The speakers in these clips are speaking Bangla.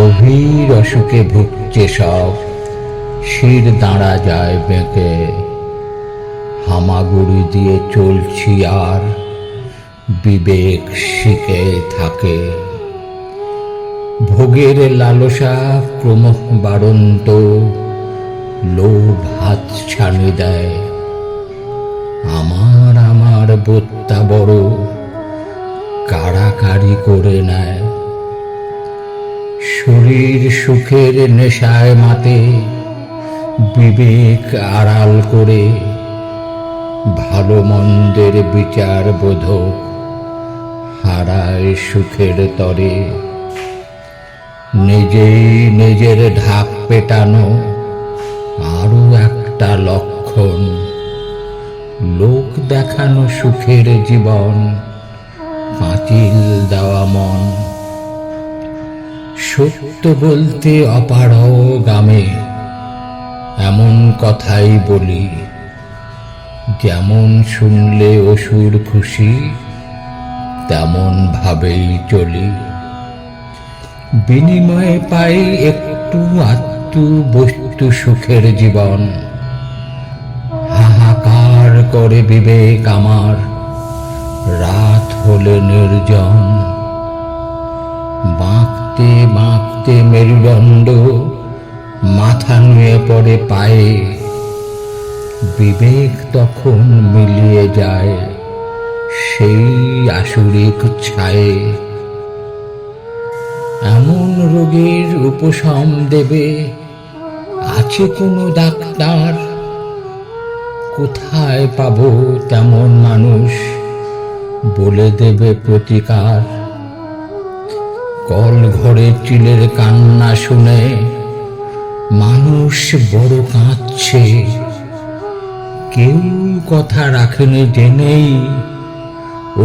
গভীর অসুখে ভুগছে সব। শির দাঁড়া যায় বেঁকে। হামাগুড়ি দিয়ে চলছি আর বিবেক শিখে থাকে। ভোগের লালসা ক্রম বাড়ন্ত, লোভ হাত ছানি দেয়। আমার আমার বোত্তা বড় কাড়াকাড়ি করে নেয়। শরীর সুখের নেশায় মাতে, বিবেক আড়াল করে ভালো মন্দের বিচার বোধক হারায় সুখের তরে। নিজেই নিজের ঢাক পেটানো আরও একটা লক্ষণ, লোক দেখানো সুখের জীবন পাঁচিল দেওয়া মন। সত্য বলতে অপারহ গামে এমন কথাই বলি। যেমন শুনলে অসুর খুশি, তেমন ভাবেই চলি। বিনিময়ে পাই একটু আত্মু বস্তু সুখের জীবন। হাহাকার করে বিবেক আমার, রাত হলে নির্জন। বাঁকতে বাঁকতে মেরুদণ্ড, মাথা নুয়ে পড়ে পায়ে। বিবেক তখন মিলিয়ে যায় সেই আসুরিক ছায়ে। এমন রোগের উপশম দেবে, আছে কোনো ডাক্তার? কোথায় পাবো তেমন মানুষ বলে দেবে প্রতিকার? ঘরে চিলের কান্না শুনে মানুষ বড় কাঁদছে। কেউ কথা রাখেনি জেনেই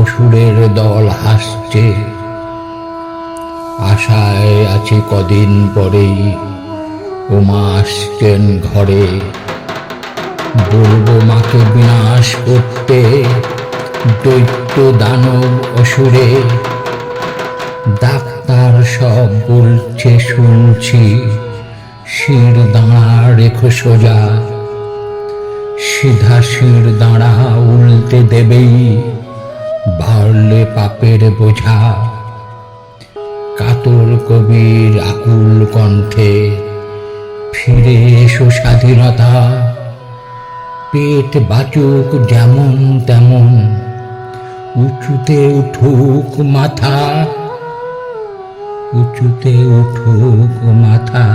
অসুরের দল হাসছে। আশায় আছে কদিন পরেই ওমা আসছেন ঘরে। বলব মাকে বিনাশ করতে, দৈত্য দানব অসুরে। ডাক্তার সব বলছে শুনছি শির দাঁড়া রেখো সোজা। সিধা শির দাঁড়া উল্টে দেবেই বাড়লে পাপের বোঝা। কাতর কবির আকুল কণ্ঠে, ফিরে এসো স্বাধীনতা। পেট বাচুক যেমন তেমন, উঁচুতে উঠুক মাথা। উঁচুতে উঠুক মাথা।